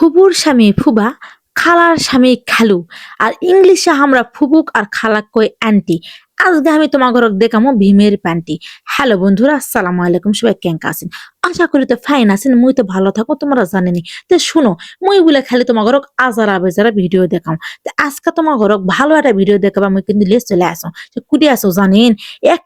ফুবুর স্বামী ফুবা, খালার স্বামী খালু। আর ইংলিশে আমরা ফুবুক আর খালাক কই আন্টি আজকে আমি তোমার ঘরক দেখামো ভীমের প্যান্টি হ্যালো বন্ধুরা, আসসালামু আলাইকুম, সবাই কেঙ্কা আছেন? আশা করি তো ফাইন আছেন, মুই তো ভালো থাকো, তোমরা জানেনি। তো শুনো, মুই বলে খালি তোমার ঘরক আজারা বেজারা ভিডিও দেখাম। তো আজকে তোমার ঘরক ভালো একটা ভিডিও দেখাবা মুই কিন্তু লিয়ে চলে আসো। কুটি আসো জানেন? এক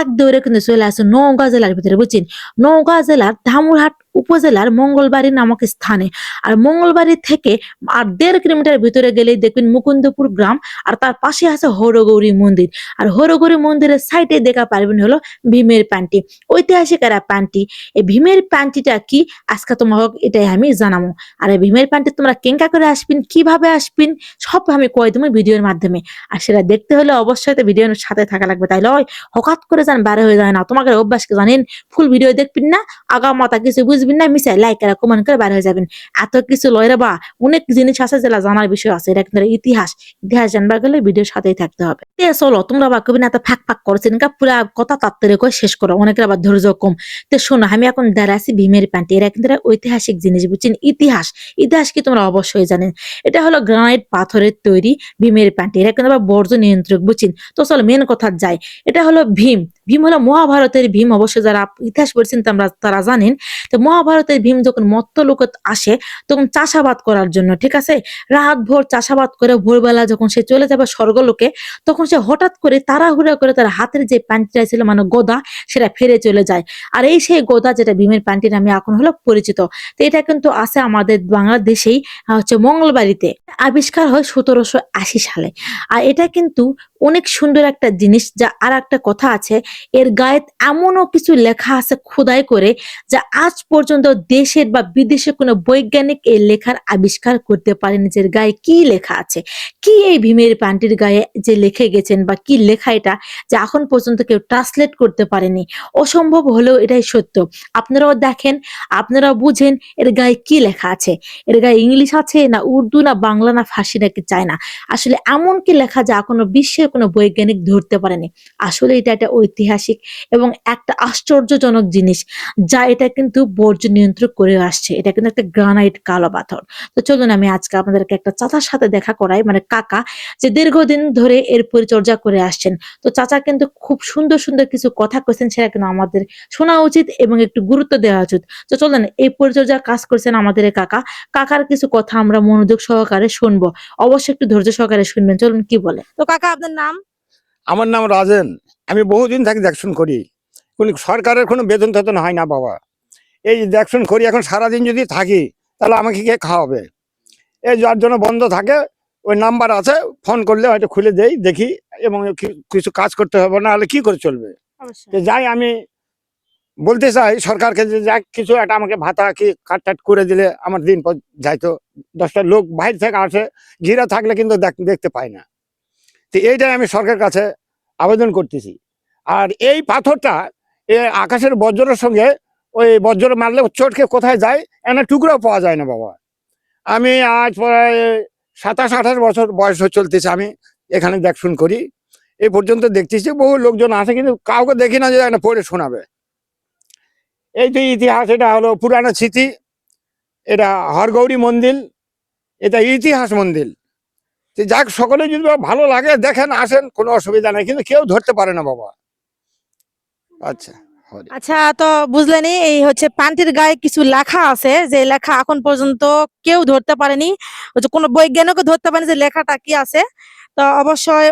এক দৌড়ে কিন্তু চলে আসো নওগাঁ জেলার ভিতরে, বুঝছেন? নওগাঁ জেলার ধামুরহাট উপজেলার মঙ্গলবাড়ি নামক স্থানে। আর মঙ্গলবাড়ি থেকে আর দেড় কিলোমিটার ভিতরে গেলেই দেখবেন মুকুন্দপুর গ্রাম আর তার পাশে আছে হরগৌরী মন্দির। আর হরগৌরী মন্দিরের সাইডে দেখা পারবেন হলো ভীমের প্যান্টি ঐতিহাসিক এরা প্যান্টি এই ভীমের প্যান্টিটা কি? আজকে তোমাকে এটাই আমি জানাব। আর এই ভীমের প্যান্টি তোমরা কেঙ্কা করে আসবেন, কীভাবে আসবেন, সব আমি কয়ে দেবো ভিডিওর মাধ্যমে। আর সেটা দেখতে হলে অবশ্যই তো ভিডিওর সাথে থাকা লাগবে। তাই লয়, হঠাৎ করে যান বাইরে হয়ে যায় না। তোমাকে অভ্যাসকে জানেন ফুল ভিডিও দেখবেন না আগা মাথা কিছু বুঝবেন না মিশাই লাইক আর কমেন্ট করে বাইরে হয়ে যাবেন। এত কিছু লয় বা, অনেক জিনিস আছে যেটা জানার বিষয় আছে, এটা কিন্তু ইতিহাস। ইতিহাস জানবার গেলে ভিডিওর সাথেই থাকতে হবে। চলো, তোমরা বা কবি না এত ফাঁক ফাঁক করছেন কা, পুরা কথা তাত্তারে করে শেষ করো, অনেকের আবার ধৈর্য কম। তো শোনো, আমি এখন দাঁড়াচ্ছি ভীমের প্যান্টি, এরা কিন্তু ঐতিহাসিক জিনিস, বুঝছেন? ইতিহাস ইতিহাস কি তোমরা অবশ্যই জানেন। এটা হলো গ্রানাইট পাথরের তৈরি ভীমের প্যান্টি, এরা কিন্তু আবার বর্জ্য নিয়ন্ত্রক, বুঝছেন? তো চলো মেন কথা যাই। এটা হলো ভীম। ভীম হলো মহাভারতের ভীম। অবশ্য যারা ইতিহাস পড়ছেন তারা জানেন। তো মহাভারতের ভীম যখন মত্ত লোক আসে, তখন চাষাবাদ করার জন্য, ঠিক আছে? রাত ভোর চাষাবাদ করে ভোরবেলা যখন সে চলে যাবে স্বর্গলোকে, তখন সে হঠাৎ করে তাড়াহুড়া করে তার হাতের যে প্যান্টটা ছিল মানে গোদা, সেটা ফেরে চলে যায়। আর এই সেই গোদা যেটা ভীমের প্যান্টি নামে এখন হলো পরিচিত। তো এটা কিন্তু আছে আমাদের বাংলাদেশেই হচ্ছে মঙ্গলবাড়িতে। আবিষ্কার হয় সতেরোশো আশি সালে। আর এটা কিন্তু অনেক সুন্দর একটা জিনিস, যা আর একটা কথা আছে এর গায়ে এমনও কিছু লেখা আছে খোদাই করে, যা আজ পর্যন্ত দেশের বা বিদেশে কোনো বৈজ্ঞানিক এই লেখার আবিষ্কার করতে পারেনি। যে গায়ে কি লেখা আছে? কি এই ভীমের প্যান্টির গায়ে যে লিখে গেছেন বা কি লেখা এটা যে এখন পর্যন্ত কেউ ট্রান্সলেট করতে পারেনি? অসম্ভব হলেও এটাই সত্য। আপনারাও দেখেন, আপনারাও বুঝেন এর গায়ে কি লেখা আছে। এর গায়ে ইংলিশ আছে না উর্দু না বাংলা না ফার্সি নাকি চায় না আসলে এমন কি লেখা যা কোনো বিশ্বের কোনো বৈজ্ঞানিক ধরতে পারেনি? আসলে এটা একটা ঐতিহাসিক এবং একটা আশ্চর্যজনক জিনিস যা এটা কিন্তু বর্জ্য নিয়ন্ত্রণ করে আসছে। এটা কিন্তু একটা গ্রানাইট কালো পাথর। তো চলুন আমি আজকে আপনাদেরকে একটা চাচার সাথে দেখা করাই মানে কাকা যে দীর্ঘদিন ধরে এর পরিচর্যা করে আসছেন। তো চাচা কিন্তু খুব সুন্দর সুন্দর কিছু কথা কইছেন সেটা কিন্তু আমাদের শোনা উচিত এবং একটু গুরুত্ব দেওয়া উচিত। তো চলুন এই পরিচর্যার কাজ করছেন আমাদের এই কাকা। কাকার কিছু কথা আমরা মনোযোগ সহকারে শুনব। অবশ্যই একটু ধৈর্য সহকারে শুনবেন। চলুন কি বলে? তো কাকা আপনার নাম? আমার নাম রাজেন। আমি বহুদিন থাকি দেখশন করি। কোনো সরকারের কোনো বেতন টেতন হয় না বাবা। এই দেখশন করি এখন সারাদিন যদি থাকি তাহলে আমাকে কে খাওয়াবে? এই যার জন্য বন্ধ থাকে ওই নাম্বার আছে ফোন করলে হয়তো খুলে দেই দেখি এবং কিছু কাজ করতে হবে না হলে কি করে চলবে? যাই আমি বলতে চাই সরকারকে যে যাক কিছু একটা আমাকে ভাতা কি কাট টাট করে দিলে আমার দিন পর যাইতো। দশটা লোক বাইরে থেকে আসে ঘিরা থাকলে কিন্তু দেখ- দেখতে পাই না। তো এইটাই আমি সরকারের কাছে আবেদন করতেছি। আর এই পাথরটা আকাশের বজ্রের সঙ্গে ওই বজ্র মারলে চটকে কোথায় যায়? এনে টুকরাও পাওয়া যায় না বাবা। আমি আজ প্রায় সাতাশ, আঠাশ বছর বয়স চলতেছে আমি এখানে দেখশুন করি। এই পর্যন্ত দেখতেছি বহু লোকজন আসে কিন্তু কাউকে দেখি না যে এখানে পড়ে শোনাবে। এই যে ইতিহাস, এটা হলো পুরানো স্মৃতি। এটা হরগৌরী মন্দির। এটা ইতিহাস মন্দির। তো যাক, সকলে যদি ভালো লাগে, দেখেন, আসেন, কোনো অসুবিধা নেই। কিন্তু কেউ ধরতে পারে না, বাবা। আচ্ছা আচ্ছা তো বুঝলেনি এই হচ্ছে প্যান্টির গায়ে কিছু লেখা আছে, যে লেখা এখন পর্যন্ত কেউ ধরতে পারেনি। কোনো বৈজ্ঞানিকও ধরতে পারেনি যে লেখাটা কি আছে। তো অবশ্যই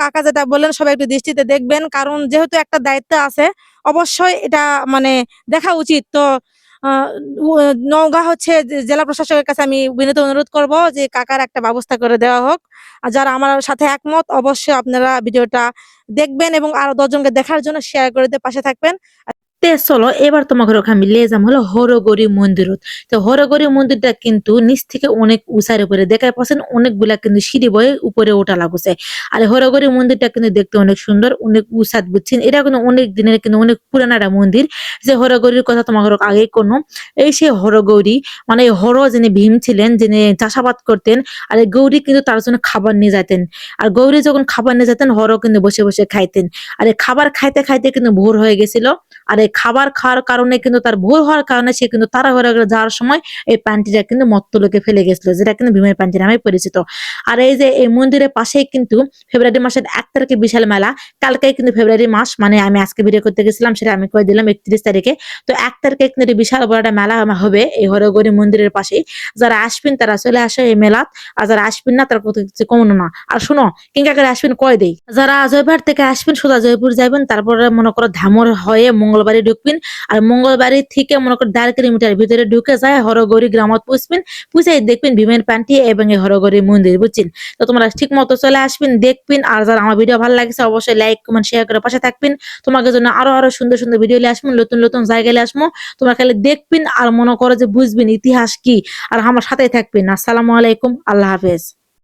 কাকা যেটা বললেন, সবাই একটু দৃষ্টিতে দেখবেন। কারণ যেহেতু একটা দায়িত্ব আছে, অবশ্যই এটা মানে দেখা উচিত। তো নওগাঁ হচ্ছে জেলা প্রশাসকের কাছে আমি বিনীত অনুরোধ করব যে, কাকার একটা ব্যবস্থা করে দেওয়া হোক। আর যারা আমার সাথে একমত, অবশ্যই আপনারা ভিডিওটা দেখবেন এবং আরও দশজনকে দেখার জন্য শেয়ার করে দিয়ে পাশে থাকবেন। তে চলো, এবার তোমাকে আমি লিয়ে যাম হলো হরগরি মন্দিরত তো হরগরি মন্দিরটা কিন্তু নিচ থেকে অনেক উঁচার উপরে দেখায় পাচ্ছেন অনেকগুলা কিন্তু সিঁড়ি বয়ে উপরে ওঠা লাগছে। আর হরগরি মন্দিরটা কিন্তু দেখতে অনেক সুন্দর অনেক উঁচাত বুঝছেন এটা কিন্তু অনেক দিনের কিন্তু অনেক পুরানা একটা মন্দির যে হরগৌরীর কথা তোমাকে আগেই কোনো এই সেই হরগৌরী মানে হর যিনি ভীম ছিলেন, যিনি চাষাবাদ করতেন আর গৌরী কিন্তু তার জন্য খাবার নিয়ে যেতেন আর গৌরী যখন খাবার নিয়ে যেতেন হর কিন্তু বসে বসে খাইতেন। আর খাবার খাইতে খাইতে কিন্তু ভোর হয়ে গেছিল আর খাবার খাওয়ার কারণে কিন্তু তার ভুল হওয়ার কারণে সে কিন্তু তাড়াহুড়া করে যাওয়ার সময় এই প্যান্টিটা কিন্তু মত্ত লোকে ফেলে গেছিল, যেটা কিন্তু ভীমের প্যান্টি নামে পরিচিত। আর এই যে এই মন্দিরের পাশেই কিন্তু ফেব্রুয়ারি মাসের এক তারিখে বিশাল মেলা কালকে কিন্তু ফেব্রুয়ারি মাস মানে আমি আজকে ভিডিও করতে গেছিলাম, সেটা আমি কয়ে দিলাম, একত্রিশ তারিখে। তো এক তারিখে কিন্তু একটি বিশাল বড় একটা মেলা হবে এই হরগৌরী মন্দিরের পাশেই। যারা আসবেন তারা চলে আসে এই মেলাত, আর যারা আসবেন না তারা কিছু কমনো না। আর শোনো কিংকা করে আসবেন কয় দেই? যারা জয়পুর থেকে আসবেন, সোজা জয়পুর যাবেন তারপরে মনে করো ধামর হয়ে মঙ্গলবাড়ি ঢুকবেন আর মঙ্গলবাড়ি থেকে মনে করো দেড় কিলোমিটার ভিতরে ঢুকে যায় হরগৌরী গ্রামত পুষবেন, পুষে দেখবেন ভীমের প্যান্টি এবং এই হরগৌরী মন্দির, বুঝছেন? তো তোমরা ঠিক মতো চলে আসবেন, দেখবেন আর যারা আমার ভিডিও ভালো লাগছে অবশ্যই লাইক, কমেন্ট শেয়ার করে পাশে থাকবেন। তোমাকে জন্য আরও আরও সুন্দর সুন্দর ভিডিও নিয়ে আসব, নতুন নতুন জায়গায় আসব। তোমরা খালি দেখবেন আর মনে করো যে বুঝবেন ইতিহাস কি, আর আমার সাথেই থাকবেন। আসসালামু আলাইকুম, আল্লাহ হাফেজ।